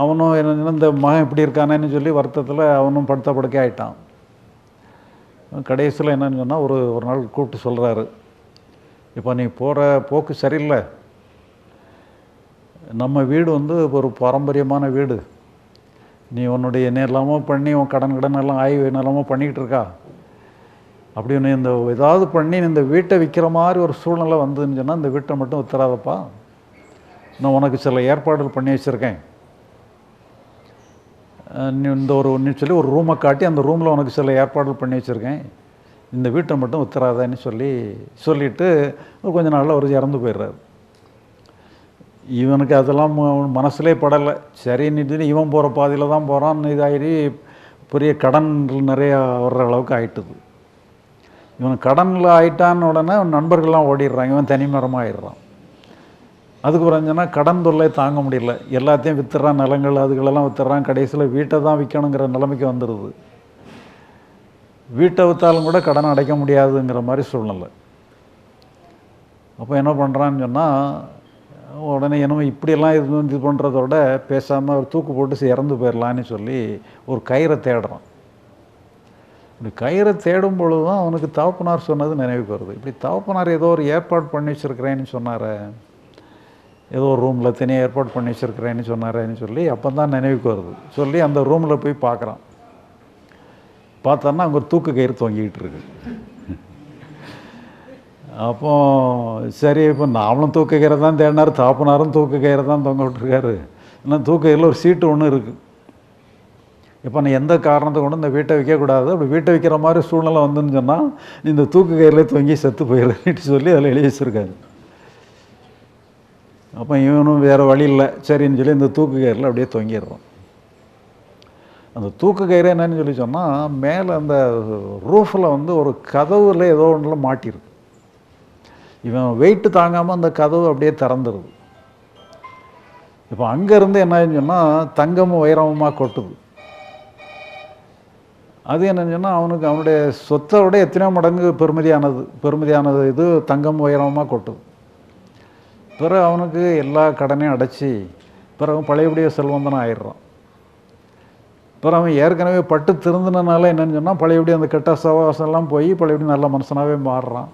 அவனும் என்ன இந்த மகன் இப்படி இருக்கானேன்னு சொல்லி வருத்தத்தில் அவனும் படுத்த படுக்கை ஆயிட்டான். கடைசியில் என்னன்னு சொன்னால் ஒரு ஒரு நாள் கூப்பிட்டு சொல்கிறாரு இப்போ நீ போகிற போக்கு சரியில்லை. நம்ம வீடு வந்து ஒரு பாரம்பரியமான வீடு. நீ உன்னுடைய நேரலாமோ பண்ணி உன் கடன் கடன் எல்லாம் ஆய்வு என்னெல்லாமோ பண்ணிக்கிட்டு இருக்கா? அப்படி நீ இந்த ஏதாவது பண்ணி இந்த வீட்டை விற்கிற மாதிரி ஒரு சூழ்நிலை வந்ததுன்னு சொன்னால் இந்த வீட்டை மட்டும் வித்துறாதப்பா நான் உனக்கு சில ஏற்பாடுகள் பண்ணி வச்சுருக்கேன். நீ இந்த ஒரு நீ சொல்லி ஒரு ரூமை காட்டி அந்த ரூமில் உனக்கு சில ஏற்பாடுகள் பண்ணி வச்சுருக்கேன். இந்த வீட்டை மட்டும் உத்தராதன்னு சொல்லி சொல்லிவிட்டு கொஞ்சம் கொஞ்ச நாளில் அவர் இறந்து போயிடுறாரு. இவனுக்கு அதெல்லாம் மனசுலே படலை. சரி நிதி இவன் போகிற பாதையில் தான் போகிறான் இதாகி பெரிய கடன் நிறையா வர்ற அளவுக்கு ஆயிட்டுது. இவன் கடனில் ஆயிட்டான்னு உடனே நண்பர்கள்லாம் ஓடிடுறான் இவன் தனிமரமாக ஆயிடுறான். அதுக்கு பிறகுனா கடன் தொல்லை தாங்க முடியல. எல்லாத்தையும் வித்துறான் நிலங்கள் அதுகளெல்லாம் வித்துறான் கடைசியில் வீட்டை தான் விற்கணுங்கிற நிலைமைக்கு வந்துடுது. வீட்டை விற்றாலும் கூட கடன் அடைக்க முடியாதுங்கிற மாதிரி சூழ்நிலை. அப்போ என்ன பண்ணுறான்னு சொன்னால் உடனே என்னமோ இப்படியெல்லாம் இது வந்து இது பண்ணுறதோட பேசாமல் ஒரு தூக்கு போட்டு இறந்து போயிடலான்னு சொல்லி ஒரு கயிறை தேடுறான். இப்படி கயிறை தேடும் பொழுது தான் அவனுக்கு தகப்பனார் சொன்னது நினைவுக்கு வருது. இப்படி தகப்பனார் ஏதோ ஒரு ஏற்பாடு பண்ணி வச்சுருக்கிறேன்னு சொன்னார். ஏதோ ஒரு ரூமில் தனியாக ஏற்பாடு பண்ணி வச்சுருக்கிறேன்னு சொன்னாரேன்னு சொல்லி அப்போ தான் நினைவுக்கு வருது. சொல்லி அந்த ரூமில் போய் பார்க்குறான். பார்த்தோன்னா அங்கே ஒரு தூக்கு கயிறு தொங்கிக்கிட்டு இருக்கு. அப்போ சரி இப்போ நாமளும் தூக்க கயிறை தான் தேடினார் தாப்புனாரும் தூக்க கயிறை தான் தொங்க விட்டுருக்காரு. இன்னும் தூக்க கயிறில் ஒரு சீட்டு ஒன்று இருக்குது இப்போ நான் எந்த காரணத்தை கொண்டு இந்த வீட்டை விற்கக்கூடாது அப்படி வீட்டை விற்கிற மாதிரி சூழ்நிலை வந்துன்னு சொன்னால் நீ இந்த தூக்கு கயிறில் தொங்கி செத்து போயிடுறேன்னு சொல்லி அதில் எழுதி வச்சுருக்காரு. அப்போ இவனும் வேறு வழி இல்லை சரின்னு சொல்லி இந்த தூக்கு கயிறில் அப்படியே தொங்கிடுறான். அந்த தூக்கு கயிறு என்னன்னு சொல்லி சொன்னால் மேலே அந்த ரூஃபில் வந்து ஒரு கதவுல ஏதோ ஒன்றில் மாட்டிருக்கு. இவன் வெயிட்டு தாங்காமல் அந்த கதவு அப்படியே திறந்துடுது இப்போ அங்கேருந்து என்ன சொன்னால் தங்கமும் வைரமுமாக கொட்டுது. அது என்னன்னு சொன்னால் அவனுக்கு அவனுடைய சொத்தை விட எத்தனையோ மடங்கு பெருமதியானது பெருமதியானது இது தங்கம் உயரமாக கொட்டுது. பிறகு அவனுக்கு எல்லா கடனையும் அடைச்சி பிறகு பழையபடியே செல்வந்தனம் ஆயிடுறான். பிறகு அவன் ஏற்கனவே பட்டு திருந்தினால என்னென்னு சொன்னால் பழையபடி அந்த கெட்ட சவாசம்லாம் போய் பழையபடி நல்ல மனுஷனாகவே மாறுறான்.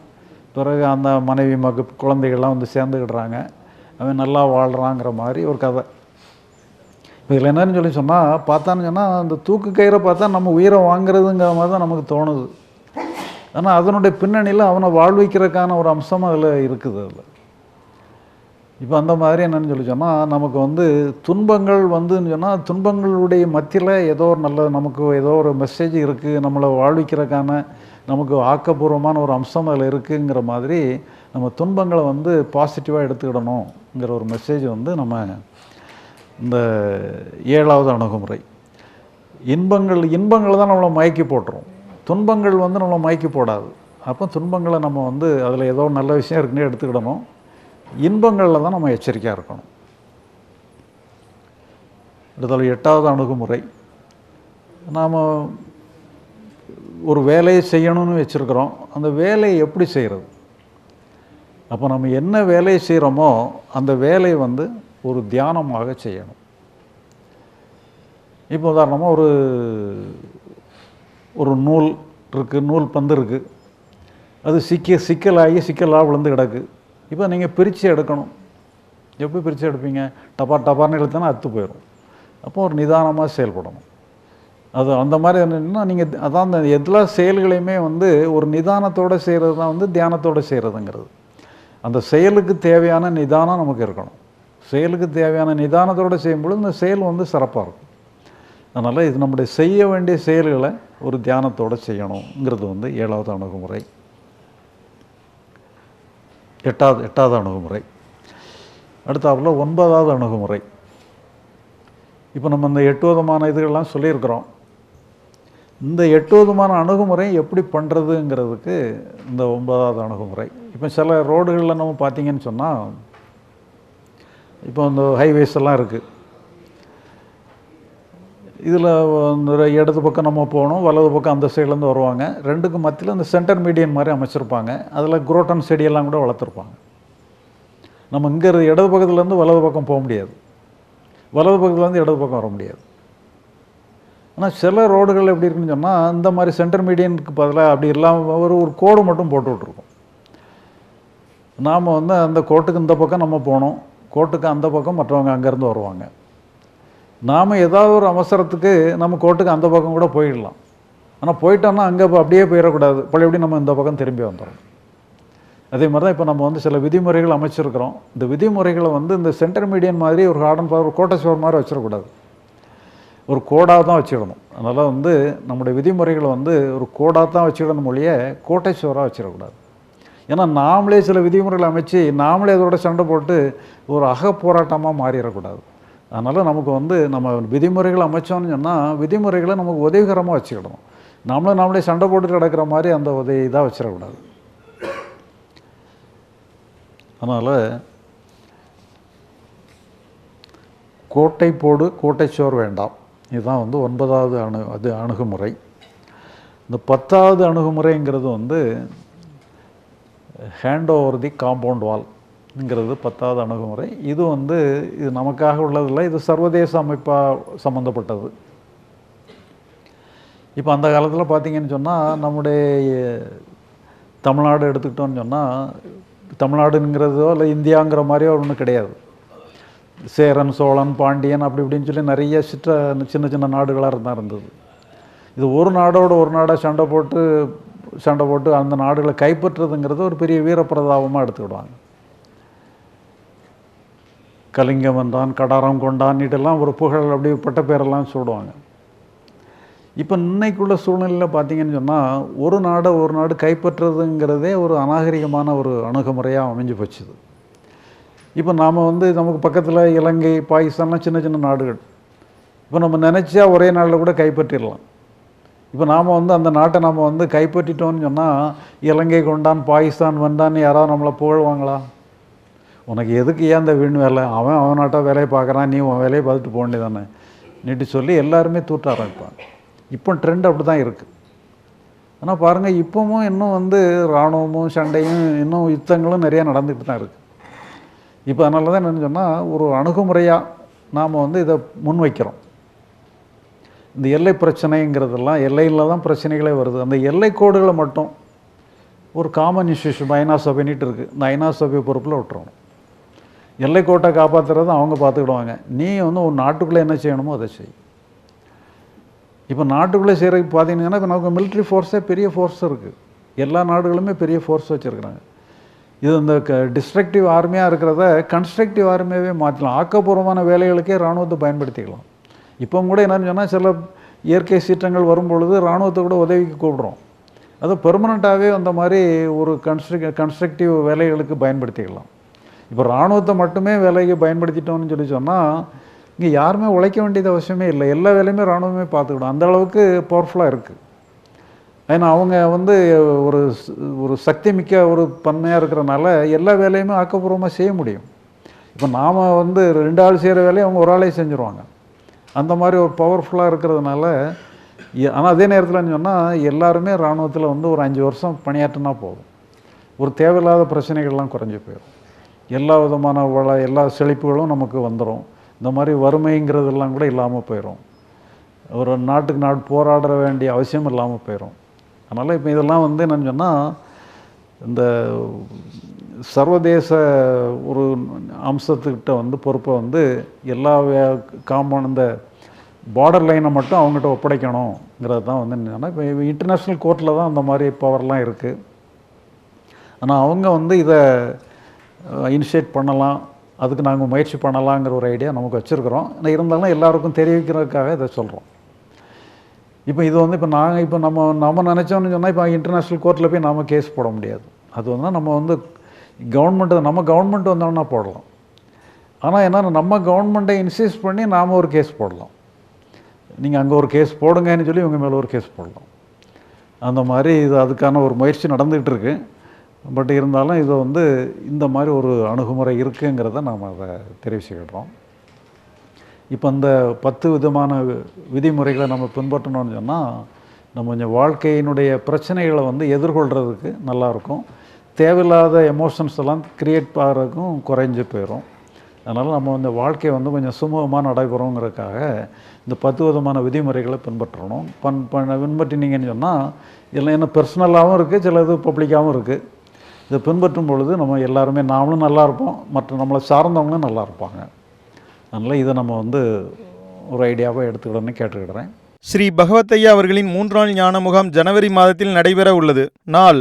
பிறகு அந்த மனைவி மக குழந்தைகள்லாம் வந்து சேர்ந்துக்கிடுறாங்க அவன் நல்லா வாழ்கிறாங்கிற மாதிரி ஒரு கதை. இப்போ இதில் என்னன்னு சொல்லி சொன்னால் பார்த்தான்னு சொன்னால் அந்த தூக்கு கயிறை பார்த்தா நம்ம உயிரை வாங்குறதுங்கிற மாதிரி தான் நமக்கு தோணுது. ஆனால் அதனுடைய பின்னணியில் அவனை வாழ்விக்கிறதுக்கான ஒரு அம்சம் அதில் இருக்குது அதில். இப்போ அந்த மாதிரி என்னன்னு சொல்லி சொன்னால் நமக்கு வந்து துன்பங்கள் வந்துன்னு சொன்னால் துன்பங்களுடைய மத்தியில் ஏதோ ஒரு நல்ல நமக்கு ஏதோ ஒரு மெசேஜ் இருக்குது நம்மளை வாழ்விக்கிறதுக்கான நமக்கு ஆக்கப்பூர்வமான ஒரு அம்சம் அதில் இருக்குங்கிற மாதிரி நம்ம துன்பங்களை வந்து பாசிட்டிவாக எடுத்துக்கிடணுங்கிற ஒரு மெசேஜ் வந்து நம்ம இந்த ஏழாவது அணுகுமுறை. இன்பங்கள் இன்பங்களை தான் நம்மளை மயக்கி போட்டுரும். துன்பங்கள் வந்து நம்மளை மயக்கி போடாது. அப்போ துன்பங்களை நம்ம வந்து அதில் ஏதோ நல்ல விஷயம் இருக்குன்னு எடுத்துக்கிடணும். இன்பங்களில் தான் நம்ம எச்சரிக்கையாக இருக்கணும். அடுத்தது எட்டாவது அணுகுமுறை. நாம் ஒரு வேலையை செய்யணும்னு வச்சுருக்கிறோம். அந்த வேலையை எப்படி செய்கிறது அப்போ நம்ம என்ன வேலையை செய்கிறோமோ அந்த வேலையை வந்து ஒரு தியானமாக செய்யணும். இப்போ உதாரணமாக ஒரு ஒரு நூல் இருக்குது நூல் பந்து இருக்குது அது சிக்க சிக்கலாகி சிக்கலாக விழுந்து கிடக்கு. இப்போ நீங்கள் பிரித்து எடுக்கணும். எப்படி பிரித்து எடுப்பீங்க? டப்பா டப்பார்னு எடுத்தோன்னா அத்து போயிடும் அப்போ ஒரு நிதானமாக செயல்படணும். அது அந்த மாதிரி என்னென்னா நீங்கள் அதான் அந்த எல்லா செயல்களையுமே வந்து ஒரு நிதானத்தோடு செய்கிறது தான் வந்து தியானத்தோடு செய்கிறதுங்கிறது அந்த செயலுக்கு தேவையான நிதானம் நமக்கு இருக்கணும். செயலுக்கு தேவையான நிதானத்தோடு செய்யும்பொழுது இந்த செயல் வந்து சிறப்பாக இருக்கும். அதனால் இது நம்முடைய செய்ய வேண்டிய செயல்களை ஒரு தியானத்தோடு செய்யணுங்கிறது வந்து ஏழாவது அணுகுமுறை. எட்டாவது எட்டாவது அணுகுமுறை. அடுத்தாப்புல ஒன்பதாவது அணுகுமுறை. இப்போ நம்ம இந்த எட்டு விதமான இதுகள்லாம் சொல்லியிருக்கிறோம். இந்த எட்டு விதமான அணுகுமுறை எப்படி பண்ணுறதுங்கிறதுக்கு இந்த ஒன்பதாவது அணுகுமுறை. இப்போ சில ரோடுகளில் நம்ம பார்த்தீங்கன்னு சொன்னால் இப்போ இந்த ஹைவேஸ் எல்லாம் இருக்குது இதில் இடது பக்கம் நம்ம போகணும் வலது பக்கம் அந்த சைட்லேருந்து வருவாங்க. ரெண்டுக்கும் மத்தியில் இந்த சென்டர் மீடியன் மாதிரி அமைச்சிருப்பாங்க. அதில் குரோட்டன் செடியெல்லாம் கூட வளர்த்துருப்பாங்க. நம்ம இங்கே இடது பக்கத்துலேருந்து வலது பக்கம் போக முடியாது. வலது பக்கத்துலேருந்து இடது பக்கம் வர முடியாது. ஆனால் சில ரோடுகள் எப்படி இருக்குன்னு சொன்னால் இந்த மாதிரி சென்டர் மீடியனுக்கு பதிலாக அப்படி இல்லாமல் ஒரு ஒரு கோடு மட்டும் போட்டு விட்ருக்கோம் நாம் வந்து அந்த கோட்டுக்கு இந்த பக்கம் நம்ம போகணும் கோட்டுக்கு அந்த பக்கம் மற்றவங்க அங்கேருந்து வருவாங்க. நாம் ஏதாவது ஒரு அவசரத்துக்கு நம்ம கோட்டுக்கு அந்த பக்கம் கூட போயிடலாம். ஆனால் போயிட்டோம்னா அங்கே அப்படியே போயிடக்கூடாது. பழையபடி நம்ம இந்த பக்கம் திரும்பி வந்துடும் அதே மாதிரி தான் இப்போ நம்ம வந்து சில விதிமுறைகள் அமைச்சிருக்கிறோம். இந்த விதிமுறைகளை வந்து இந்த சென்டர் மீடியன் மாதிரி ஒரு ஹார்டன் ஒரு கோட்டை சுவர் மாதிரி வச்சிடக்கூடாது. ஒரு கோடாக தான் வச்சிடணும். அதனால் வந்து நம்முடைய விதிமுறைகளை வந்து ஒரு கோடாக தான் வச்சிடணும் மொழிய கோட்டை சுவராக வச்சிடக்கூடாது. ஏன்னா நாமளே சில விதிமுறைகளை அமைச்சு நாமளே அதோட சண்டை போட்டு ஒரு அக போராட்டமாக மாறிடக்கூடாது. அதனால் நமக்கு வந்து நம்ம விதிமுறைகள் அமைச்சோம்னு சொன்னால் விதிமுறைகளை நமக்கு உதவிகரமாக வச்சுக்கிடணும். நம்மளும் நாமளே சண்டை போட்டு கிடக்கிற மாதிரி அந்த உதவி இதாக வச்சிடக்கூடாது. அதனால் கோட்டை போடு கோட்டைச்சோர் வேண்டாம். இதுதான் வந்து ஒன்பதாவது அணு அது அணுகுமுறை. இந்த பத்தாவது அணுகுமுறைங்கிறது வந்து hand over the compound wall ங்கிறது பத்தாவது அணுகுமுறை. இது வந்து இது நமக்காக உள்ளதில்லை இது சர்வதேச அமைப்பாக சம்மந்தப்பட்டது இப்போ அந்த காலத்தில் பார்த்தீங்கன்னு சொன்னால் நம்முடைய தமிழ்நாடு எடுத்துக்கிட்டோன்னு சொன்னால் தமிழ்நாடுங்கிறதோ இல்லை இந்தியாங்கிற மாதிரியோ ஒன்றும் கிடையாது. சேரன் சோழன் பாண்டியன் அப்படி இப்படின்னு சொல்லி நிறைய சிற்ற சின்ன சின்ன நாடுகளாக தான் இருந்தது. இது ஒரு நாடோட ஒரு நாடாக சண்டை போட்டு சண்டை போட்டு அந்த நாடுகளை கைப்பற்றுறதுங்கிறது ஒரு பெரிய வீரப்பிரதாபமாக எடுத்துக்கிடுவாங்க. கலிங்கம் வந்தான் கடாரம் கொண்டான் இதெல்லாம் ஒரு புகழ் அப்படி பட்ட பேரெல்லாம் சொல்லுவாங்க. இப்போ இன்னைக்குள்ள சூழ்நிலையில் பார்த்தீங்கன்னு சொன்னால் ஒரு நாடை ஒரு நாடு கைப்பற்றுறதுங்கிறதே ஒரு அநாகரிகமான ஒரு அணுகுமுறையாக அமைஞ்சு போச்சுது. இப்போ நாம் வந்து நமக்கு பக்கத்தில் இலங்கை பாகிஸ்தான்லாம் சின்ன சின்ன நாடுகள். இப்போ நம்ம நினச்சா ஒரே நாளில் கூட கைப்பற்றிடலாம். இப்போ நாம் வந்து அந்த நாட்டை நம்ம வந்து கைப்பற்றிட்டோம்னு சொன்னால் இலங்கை கொண்டான் பாகிஸ்தான் வந்தான்னு யாராவது நம்மளை புகழ்வாங்களா? உனக்கு எதுக்கு ஏன் அந்த வீண் வேலை? அவன் அவனாட்டா வேலையை பார்க்குறான் நீ உன் வேலையை பார்த்துட்டு போக வேண்டியதானே நீட்டு சொல்லி எல்லாருமே தூட்ட ஆரம்பிப்பாங்க. இப்போ ட்ரெண்ட் அப்படி தான் இருக்குது ஆனால் பாருங்கள் இப்போவும் இன்னும் வந்து இராணுவமும் சண்டையும் இன்னும் யுத்தங்களும் நிறையா நடந்துக்கிட்டு தான் இருக்குது இப்போ அதனால தான் என்னென்னு சொன்னால் ஒரு அணுகுமுறையாக நாம் வந்து இதை முன்வைக்கிறோம். இந்த எல்லை பிரச்சனைங்கிறதெல்லாம் எல்லையில் தான் பிரச்சனைகளே வருது. அந்த எல்லை கோடுகளை மட்டும் ஒரு காமன் இஷ்யூஷன் ஐநா சபைன்னுட்டு இருக்குது இந்த ஐநா சபை பொறுப்பில் விட்டுறணும். எல்லை கோட்டை காப்பாற்றுறது அவங்க பார்த்துக்கிடுவாங்க. நீ வந்து ஒரு நாட்டுக்குள்ளே என்ன செய்யணுமோ அதை செய். இப்போ நாட்டுக்குள்ளே செய்கிறதுக்கு பார்த்தீங்கன்னா இப்போ நமக்கு மிலிட்ரி ஃபோர்ஸே பெரிய ஃபோர்ஸ் இருக்குது எல்லா நாடுகளுமே பெரிய ஃபோர்ஸ் வச்சுருக்குறாங்க. இது இந்த க டிஸ்ட்ரக்டிவ் ஆர்மியாக இருக்கிறத கன்ஸ்ட்ரக்டிவ் ஆர்மியாகவே மாற்றலாம். ஆக்கப்பூர்வமான வேலைகளுக்கே இராணுவத்தை பயன்படுத்திக்கலாம். இப்போ கூட என்னென்னு சொன்னால் சில இயற்கை சீற்றங்கள் வரும்பொழுது இராணுவத்தை கூட உதவிக்கு கூப்பிடுறோம். அது பெர்மனண்ட்டாகவே அந்த மாதிரி ஒரு கன்ஸ்ட்ரக் கன்ஸ்ட்ரக்டிவ் வேலைகளுக்கு பயன்படுத்திக்கலாம். இப்போ இராணுவத்தை மட்டுமே வேலைக்கு பயன்படுத்திட்டோம்னு சொல்லி சொன்னால் இங்கே யாருமே உழைக்க வேண்டியது அவசியமே இல்லை. எல்லா வேலையுமே இராணுவமே பார்த்துக்கிடும் அந்த அளவுக்கு பவர்ஃபுல்லாக இருக்குது ஏன்னா அவங்க வந்து ஒரு ஒரு சக்தி மிக்க ஒரு பன்மையாக இருக்கிறனால எல்லா வேலையுமே ஆக்கப்பூர்வமாக செய்ய முடியும். இப்போ நாம் வந்து ரெண்டு ஆள் செய்கிற வேலையை அவங்க ஒரு ஆளே செஞ்சுருவாங்க. அந்த மாதிரி ஒரு பவர்ஃபுல்லாக இருக்கிறதுனால ஆனால் அதே நேரத்தில் சொன்னால் எல்லாருமே இராணுவத்தில் வந்து ஒரு அஞ்சு வருஷம் பணியாற்றினா போதும். ஒரு தேவையில்லாத பிரச்சனைகள்லாம் குறைஞ்சி போயிடும் எல்லா விதமான வள எல்லா செழிப்புகளும் நமக்கு வந்துடும் இந்த மாதிரி வறுமைங்கிறதெல்லாம் கூட இல்லாமல் போயிடும் ஒரு நாட்டுக்கு நாடு போராட வேண்டிய அவசியம் இல்லாமல் போயிடும் அதனால் இப்போ இதெல்லாம் வந்து என்னன்னு சொன்னால் இந்த சர்வதேச ஒரு அம்சத்துக்கிட்ட வந்து பொறுப்பை வந்து எல்லா காமன் இந்த பார்டர் லைனை மட்டும் அவங்ககிட்ட ஒப்படைக்கணுங்கிறது தான் வந்து என்னன்னா இப்போ இன்டர்நேஷ்னல் கோர்ட்டில் தான் அந்த மாதிரி பவர்லாம் இருக்குது ஆனால் அவங்க வந்து இதை இனிஷியேட் பண்ணலாம். அதுக்கு நாங்கள் முயற்சி பண்ணலாங்கிற ஒரு ஐடியா நமக்கு வச்சுருக்குறோம். ஆனால் இருந்தாலும் எல்லாருக்கும் தெரிவிக்கிறதுக்காக இதை சொல்கிறோம் இப்போ இது வந்து இப்போ நாங்கள் இப்போ நம்ம நம்ம நினச்சோம்னு சொன்னால் இப்போ இன்டர்நேஷ்னல் கோர்ட்டில் போய் நாம் கேஸ் போட முடியாது. அது வந்து நம்ம வந்து கவர்மெண்ட் நம்ம கவர்மெண்ட் வந்தோம்னா போடலாம். ஆனால் என்னென்னா நம்ம கவர்மெண்ட்டை இன்சிஸ்ட் பண்ணி நாம் ஒரு கேஸ் போடலாம். நீங்கள் அங்கே ஒரு கேஸ் போடுங்கன்னு சொல்லி இவங்க மேலே ஒரு கேஸ் போடலாம். அந்த மாதிரி இது அதுக்கான ஒரு முயற்சி நடந்துகிட்டு இருக்குது பட் இருந்தாலும் இது வந்து இந்த மாதிரி ஒரு அணுகுமுறை இருக்குங்கிறத நாம் அதை தெரிவிச்சுக்கிடுறோம். இப்போ இந்த பத்து விதமான வி- விதிமுறைகளை நம்ம பின்பற்றணும்னு சொன்னால் நம்ம கொஞ்சம் வாழ்க்கையினுடைய பிரச்சனைகளை வந்து எதிர்கொள்கிறதுக்கு நல்லாயிருக்கும் தேவையில்லாத எமோஷன்ஸ் எல்லாம் க்ரியேட் ஆகிறதுக்கும் குறைஞ்சு போயிடும் அதனால் நம்ம இந்த வாழ்க்கை வந்து கொஞ்சம் சுமூகமாக நடைபெறோங்கிறதுக்காக இந்த பத்து விதமான விதிமுறைகளை பின்பற்றணும். பண் பண்ண பின்பற்றினீங்கன்னு சொன்னால் இதில் என்ன பர்சனலாகவும் இருக்குது சில இது பப்ளிக்காகவும் இருக்குது இதை பின்பற்றும் பொழுது நம்ம எல்லாருமே நாமளும் நல்லா இருப்போம். மற்ற நம்மளை சார்ந்தவங்களும் நல்லா இருப்பாங்க. அதனால் இதை நம்ம வந்து ஒரு ஐடியாவாக எடுத்துக்கிடணும்னு கேட்டுக்கிடுறேன். ஸ்ரீ பகவத்தையா அவர்களின் மூன்று ஞான முகாம் ஜனவரி மாதத்தில் நடைபெற உள்ளது. நாள்